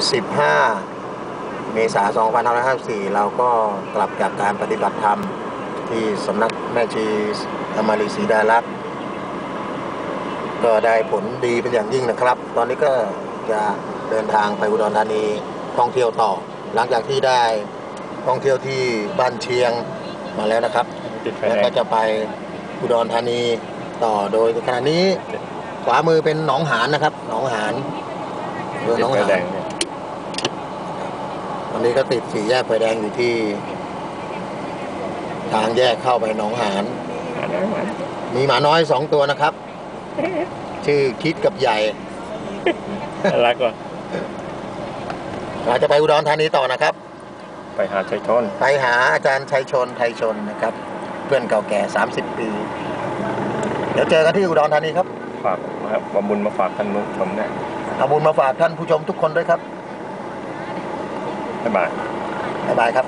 15 เมษายน 2554 เราก็กลับจากการปฏิบัติธรรม ที่สำนักแม่ชีอมารีศรีดารัตน์ก็ได้ผลดีเป็นอย่างยิ่งนะครับ ตอนนี้ก็จะเดินทางไปอุดรธานีท่องเที่ยวต่อ หลังจากที่ได้ท่องเที่ยวที่บ้านเชียงมาแล้วนะครับติดไฟแล้วแดก็งจะไปอุดรธานีต่อโดยขณะนี้ขวามือเป็นหนองหานนะครับ หนองหานเรือหตินดองไฟหาน แดงเนี่ยตอนนี้ก็ติดสี่แยกไฟแดงอยู่ที่ ทางแยกเข้าไปหนองหานอ่านแล้วอ่านมีหมาน้อยสองตัวนะครับ ชื่อคิดกับใหญ่น่ารักว่ะเราจะไปอุดรธานีต่อนะครับ ไปหาชัยชน ไปหาอาจารย์ชัยชนไทยชนนะครับ เพื่อนเก่าแก่ 30 ปี เดี๋ยวเจอกันที่อุดรธานีครับ ฝากนะครับบำบุญมาฝากท่านผู้ชมเนี่ยเอาบุญมาฝากท่านผู้ชมทุกคนด้วยครับ บ๊ายบาย บ๊ายบายครับ